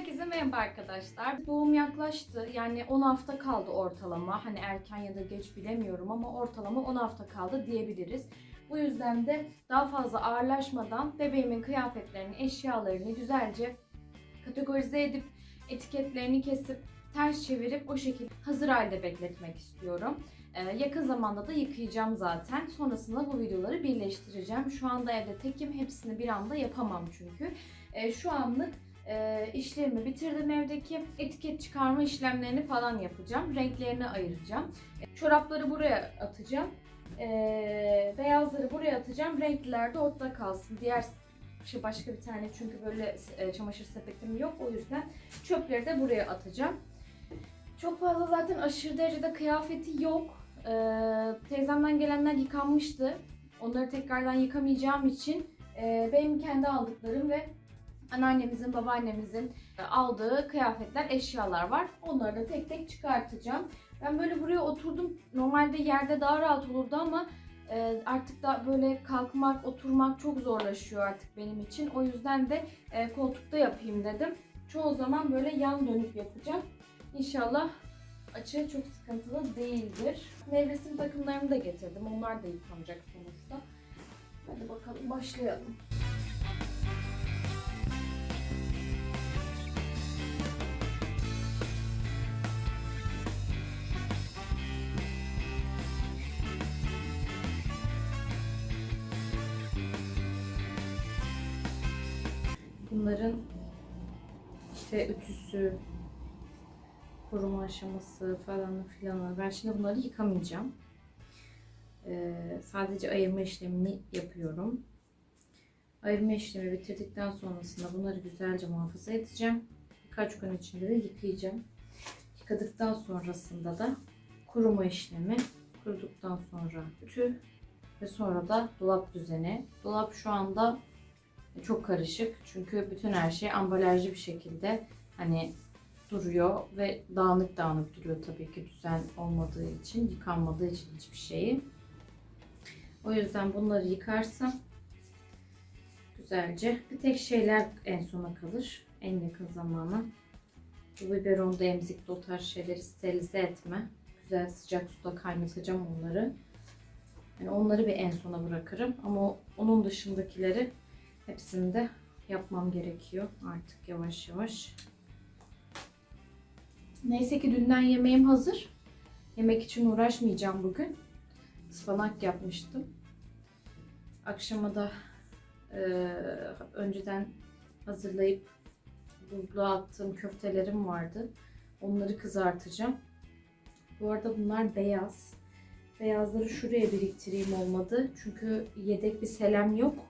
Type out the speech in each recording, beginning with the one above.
Herkese merhaba arkadaşlar. Doğum yaklaştı. Yani 10 hafta kaldı ortalama. Hani erken ya da geç bilemiyorum ama ortalama 10 hafta kaldı diyebiliriz. Bu yüzden de daha fazla ağırlaşmadan bebeğimin kıyafetlerini, eşyalarını güzelce kategorize edip etiketlerini kesip ters çevirip o şekilde hazır halde bekletmek istiyorum. Ee, yakın zamanda da yıkayacağım zaten. Sonrasında bu videoları birleştireceğim. Şu anda evde tekim. Hepsini bir anda yapamam çünkü. Ee, şu anlık e, işlerimi bitirdim evdeki. Etiket çıkarma işlemlerini falan yapacağım. Renklerini ayıracağım. E, Çorapları buraya atacağım. E, beyazları buraya atacağım. Renkliler de ortada kalsın. Diğer şey başka bir tane çünkü böyle e, çamaşır sepetim yok. O yüzden çöpleri de buraya atacağım. Çok fazla zaten aşırı derecede kıyafeti yok. E, teyzemden gelenler yıkanmıştı. Onları tekrardan yıkamayacağım için e, benim kendi aldıklarım ve anneannemizin, babaannemizin e, aldığı kıyafetler, eşyalar var. Onları da tek tek çıkartacağım. Ben böyle buraya oturdum. Normalde yerde daha rahat olurdu ama e, artık da böyle kalkmak, oturmak çok zorlaşıyor artık benim için. O yüzden de e, koltukta yapayım dedim. Çoğu zaman böyle yan dönüp yapacağım. İnşallah açı çok sıkıntılı değildir. Nevresim takımlarımı da getirdim. Onlar da yıkanacak sonuçta. Hadi bakalım başlayalım. Bunların işte ütüsü, kuruma aşaması falan filan. Ben şimdi bunları yıkamayacağım. Ee, sadece ayırma işlemini yapıyorum. Ayırma işlemi bitirdikten sonrasında bunları güzelce muhafaza edeceğim. Birkaç gün içinde de yıkayacağım. Yıkadıktan sonrasında da kuruma işlemi, kuruduktan sonra ütü ve sonra da dolap düzeni. Dolap şu anda çok karışık çünkü bütün her şey ambalajlı bir şekilde hani duruyor ve dağınık dağınık duruyor tabii ki düzen olmadığı için, yıkanmadığı için hiçbir şeyi. O yüzden bunları yıkarsam güzelce bir tek şeyler en sona kalır en yakın zamana. Bu biberonda emzikli o tarz şeyleri sterilize etme. Güzel sıcak suda kaynatacağım onları. Yani onları bir en sona bırakırım ama onun dışındakileri hepsini de yapmam gerekiyor artık yavaş yavaş. Neyse ki dünden yemeğim hazır. Yemek için uğraşmayacağım bugün. Ispanak yapmıştım. Akşama da e, önceden hazırlayıp buzluğa attığım köftelerim vardı. Onları kızartacağım. Bu arada bunlar beyaz. Beyazları şuraya biriktireyim olmadı. Çünkü yedek bir selem yok.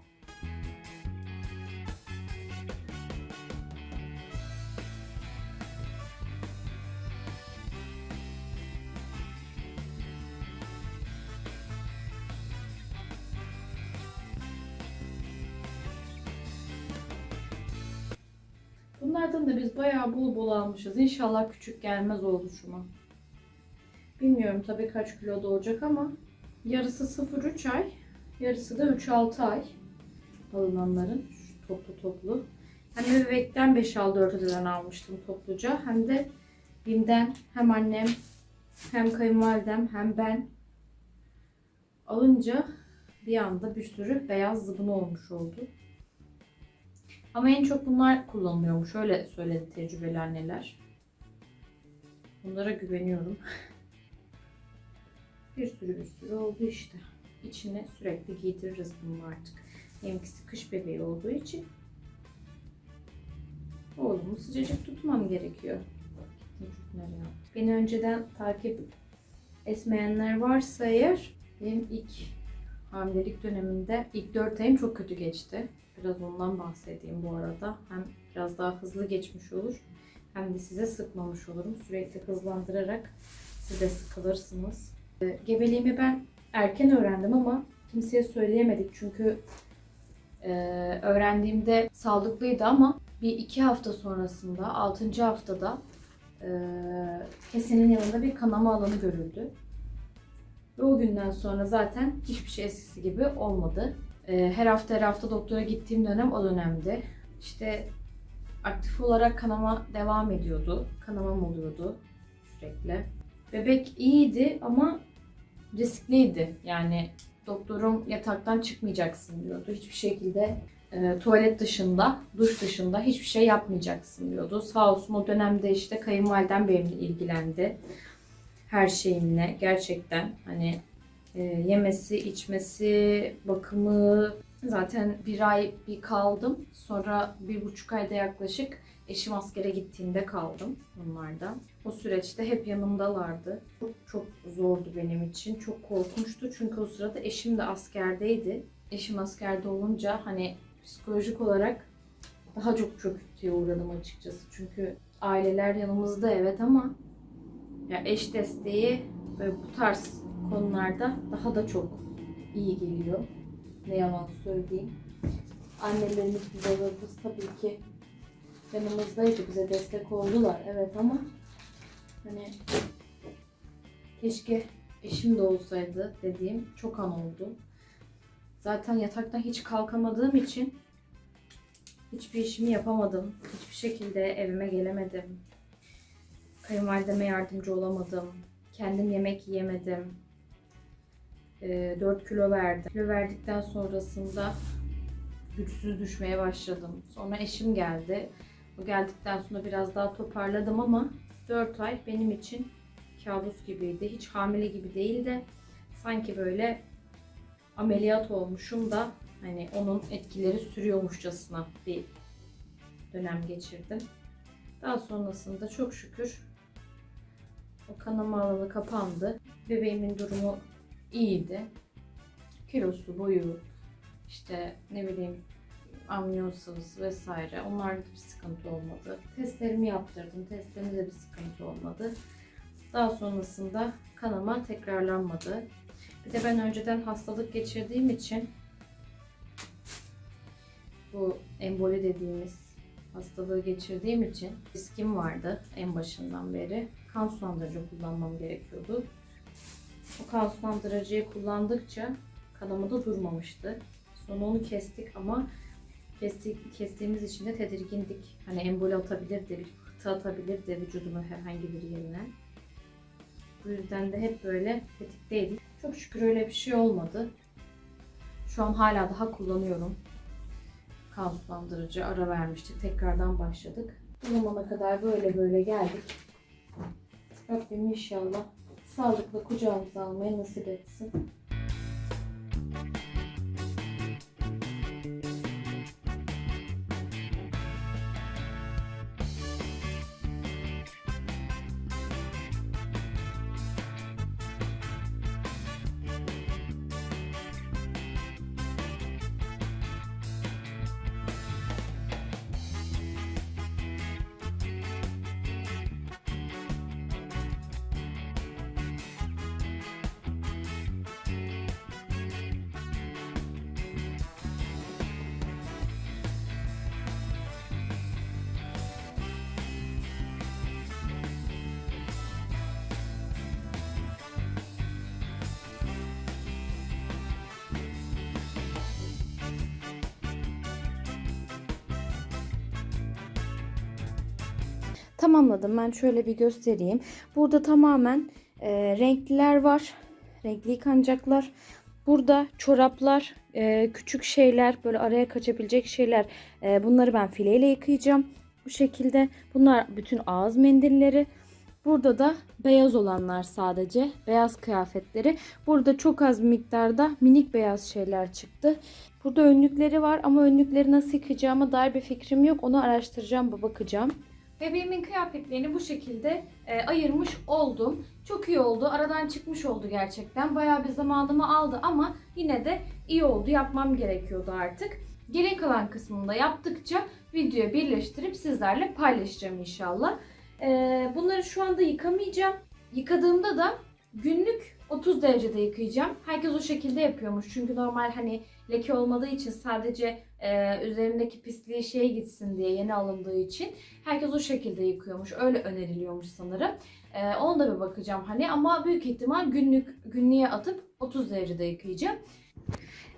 Bunlardan da biz bayağı bol bol almışız. İnşallah küçük gelmez oluşuma. Bilmiyorum tabii kaç kilo doğacak ama yarısı 0-3 ay, yarısı da 3-6 ay alınanların toplu toplu. Hem bebekten 5-6 öteden almıştım topluca hem de Bim'den hem annem hem kayınvalidem hem ben alınca bir anda bir sürü beyaz zıbın olmuş oldu. Ama en çok bunlar kullanılıyormuş. Öyle söyledi tecrübeli anneler. Bunlara güveniyorum. bir sürü bir sürü oldu işte. İçine sürekli giydiririz bunu artık. Benimkisi kış bebeği olduğu için oğlumu sıcacık tutmam gerekiyor. Beni önceden takip etmeyenler varsa eğer benim ilk hamilelik döneminde ilk 4 ayım çok kötü geçti. Biraz ondan bahsedeyim bu arada. Hem biraz daha hızlı geçmiş olur hem de size sıkmamış olurum. Sürekli hızlandırarak siz de sıkılırsınız. Ee, Gebeliğimi ben erken öğrendim ama kimseye söyleyemedik çünkü e, öğrendiğimde sağlıklıydı ama bir iki hafta sonrasında, altıncı haftada e, kesenin yanında bir kanama alanı görüldü. Ve o günden sonra zaten hiçbir şey eskisi gibi olmadı. Ee, her hafta her hafta doktora gittiğim dönem o dönemdi. İşte aktif olarak kanama devam ediyordu. Kanamam oluyordu sürekli. Bebek iyiydi ama riskliydi. Yani doktorum yataktan çıkmayacaksın diyordu. Hiçbir şekilde e, tuvalet dışında, duş dışında hiçbir şey yapmayacaksın diyordu. Sağ olsun o dönemde işte kayınvalidem benimle ilgilendi. Her şeyimle gerçekten hani e, yemesi, içmesi, bakımı zaten bir ay bir kaldım. Sonra bir buçuk ayda yaklaşık eşim askere gittiğinde kaldım onlarda. O süreçte hep yanımdalardı. Çok çok zordu benim için. Çok korkunçtu çünkü o sırada eşim de askerdeydi. Eşim askerde olunca hani psikolojik olarak daha çok çöküntüye uğradım açıkçası. Çünkü aileler yanımızda evet ama ya eş desteği ve bu tarz konularda daha da çok iyi geliyor. Ne yalan söyleyeyim. Annelerimiz, babalarımız tabii ki yanımızdaydı. Bize destek oldular. Evet ama hani keşke eşim de olsaydı dediğim çok an oldu. Zaten yataktan hiç kalkamadığım için hiçbir işimi yapamadım. Hiçbir şekilde evime gelemedim. Kayınvalideme yardımcı olamadım. Kendim yemek yiyemedim. 4 kilo verdim. Kilo verdikten sonrasında güçsüz düşmeye başladım. Sonra eşim geldi. O geldikten sonra biraz daha toparladım ama 4 ay benim için kabus gibiydi. Hiç hamile gibi değil de sanki böyle ameliyat olmuşum da hani onun etkileri sürüyormuşçasına bir dönem geçirdim. Daha sonrasında çok şükür o kanama alanı kapandı. Bebeğimin durumu iyiydi. Kilosu, boyu, işte ne bileyim amniyon vesaire onlarda bir sıkıntı olmadı. Testlerimi yaptırdım. Testlerimde de bir sıkıntı olmadı. Daha sonrasında kanama tekrarlanmadı. Bir de ben önceden hastalık geçirdiğim için bu emboli dediğimiz hastalığı geçirdiğim için riskim vardı en başından beri. Kan sulandırıcı kullanmam gerekiyordu. O kan sulandırıcıyı kullandıkça kanama da durmamıştı. Sonra onu kestik ama kestik, kestiğimiz için de tedirgindik. Hani emboli atabilirdi, bir hıtı atabilirdi vücudumun herhangi bir yerine. Bu yüzden de hep böyle tetikteydik. Çok şükür öyle bir şey olmadı. Şu an hala daha kullanıyorum. Kan ara vermiştik. Tekrardan başladık. Bu zamana kadar böyle böyle geldik. Rabbim inşallah sağlıkla kucağımıza almayı nasip etsin. Tamamladım. Ben şöyle bir göstereyim. Burada tamamen e, renkliler var. Renkli yıkanacaklar. Burada çoraplar, e, küçük şeyler, böyle araya kaçabilecek şeyler. E, bunları ben fileyle yıkayacağım. Bu şekilde. Bunlar bütün ağız mendilleri. Burada da beyaz olanlar sadece. Beyaz kıyafetleri. Burada çok az miktarda minik beyaz şeyler çıktı. Burada önlükleri var ama önlükleri nasıl yıkayacağıma dair bir fikrim yok. Onu araştıracağım, bakacağım. Bebeğimin kıyafetlerini bu şekilde e, ayırmış oldum. Çok iyi oldu. Aradan çıkmış oldu gerçekten. Bayağı bir zamanımı aldı ama yine de iyi oldu. Yapmam gerekiyordu artık. Geri kalan kısmını da yaptıkça videoya birleştirip sizlerle paylaşacağım inşallah. E, bunları şu anda yıkamayacağım. Yıkadığımda da günlük 30 derecede yıkayacağım. Herkes o şekilde yapıyormuş. Çünkü normal hani leke olmadığı için sadece e, üzerindeki pisliği şeye gitsin diye yeni alındığı için herkes o şekilde yıkıyormuş. Öyle öneriliyormuş sanırım. E, ona da bir bakacağım hani ama büyük ihtimal günlük günlüğe atıp 30 derecede yıkayacağım.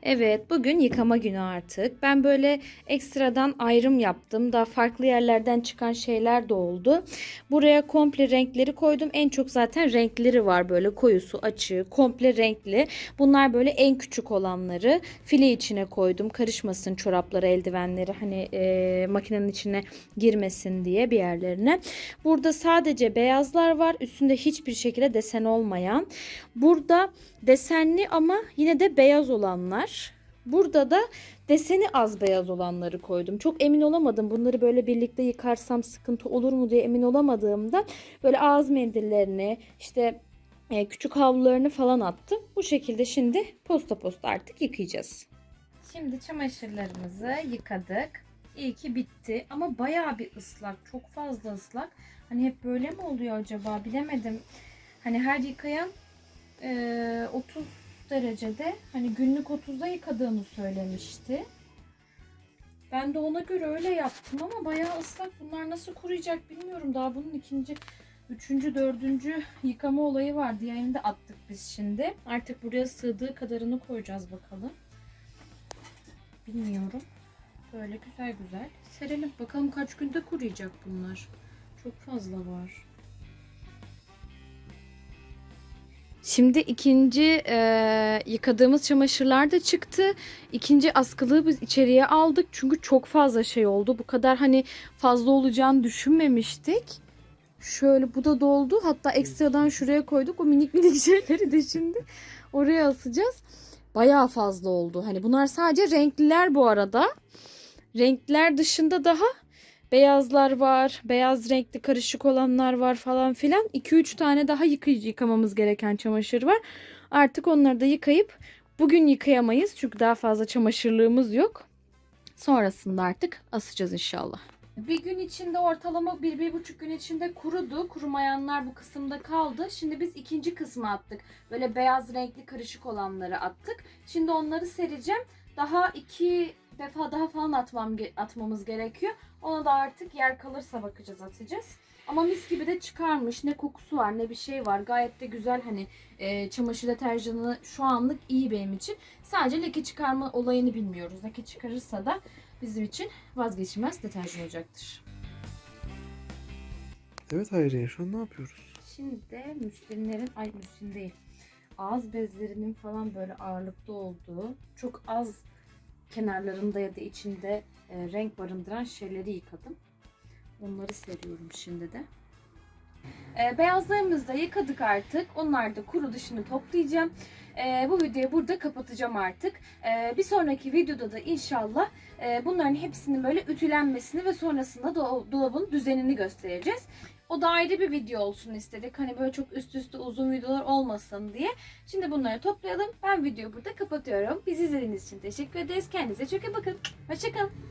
Evet, bugün yıkama günü artık. Ben böyle ekstradan ayrım yaptım. Daha farklı yerlerden çıkan şeyler de oldu. Buraya komple renkleri koydum. En çok zaten renkleri var böyle koyusu, açığı, komple renkli. Bunlar böyle en küçük olanları file içine koydum. Karışmasın çorapları, eldivenleri hani e, makinenin içine girmesin diye bir yerlerine. Burada sadece beyazlar var. Üstünde hiçbir şekilde desen olmayan. Burada desenli ama yine de beyaz olanlar. Burada da deseni az beyaz olanları koydum. Çok emin olamadım. Bunları böyle birlikte yıkarsam sıkıntı olur mu diye emin olamadığımda böyle ağız mendillerini işte e, küçük havlularını falan attım. Bu şekilde şimdi posta posta artık yıkayacağız. Şimdi çamaşırlarımızı yıkadık. İyi ki bitti ama bayağı bir ıslak. Çok fazla ıslak. Hani hep böyle mi oluyor acaba bilemedim. Hani her yıkayan e, 30 derecede hani günlük 30'da yıkadığını söylemişti. Ben de ona göre öyle yaptım ama bayağı ıslak. Bunlar nasıl kuruyacak bilmiyorum. Daha bunun ikinci, üçüncü, dördüncü yıkama olayı var. Diğerini de attık biz şimdi. Artık buraya sığdığı kadarını koyacağız bakalım. Bilmiyorum. Böyle güzel güzel serelim. Bakalım kaç günde kuruyacak bunlar. Çok fazla var. Şimdi ikinci e, yıkadığımız çamaşırlar da çıktı. İkinci askılığı biz içeriye aldık. Çünkü çok fazla şey oldu. Bu kadar hani fazla olacağını düşünmemiştik. Şöyle bu da doldu. Hatta ekstradan şuraya koyduk. O minik minik şeyleri de şimdi oraya asacağız. Bayağı fazla oldu. Hani bunlar sadece renkliler bu arada. Renkler dışında daha beyazlar var. Beyaz renkli karışık olanlar var falan filan. 2-3 tane daha yıkayıcı yıkamamız gereken çamaşır var. Artık onları da yıkayıp bugün yıkayamayız. Çünkü daha fazla çamaşırlığımız yok. Sonrasında artık asacağız inşallah. Bir gün içinde ortalama bir, bir buçuk gün içinde kurudu. Kurumayanlar bu kısımda kaldı. Şimdi biz ikinci kısmı attık. Böyle beyaz renkli karışık olanları attık. Şimdi onları sereceğim. Daha iki defa daha falan atmam atmamız gerekiyor. Ona da artık yer kalırsa bakacağız atacağız. Ama mis gibi de çıkarmış. Ne kokusu var ne bir şey var. Gayet de güzel hani e, çamaşır deterjanı şu anlık iyi benim için. Sadece leke çıkarma olayını bilmiyoruz. Leke çıkarırsa da bizim için vazgeçilmez deterjan olacaktır. Evet Hayriye şu an ne yapıyoruz? Şimdi de müslinlerin, ay müslin değil, ağız bezlerinin falan böyle ağırlıkta olduğu, çok az kenarlarında ya da içinde e, renk barındıran şeyleri yıkadım. Onları seriyorum şimdi de. E, beyazlarımızı da yıkadık artık. Onlar da kurudu şimdi toplayacağım. E, bu videoyu burada kapatacağım artık. E, bir sonraki videoda da inşallah e, bunların hepsinin böyle ütülenmesini ve sonrasında da dolabın düzenini göstereceğiz. O da ayrı bir video olsun istedik. Hani böyle çok üst üste uzun videolar olmasın diye. Şimdi bunları toplayalım. Ben videoyu burada kapatıyorum. Bizi izlediğiniz için teşekkür ederiz. Kendinize çok iyi bakın. Hoşçakalın.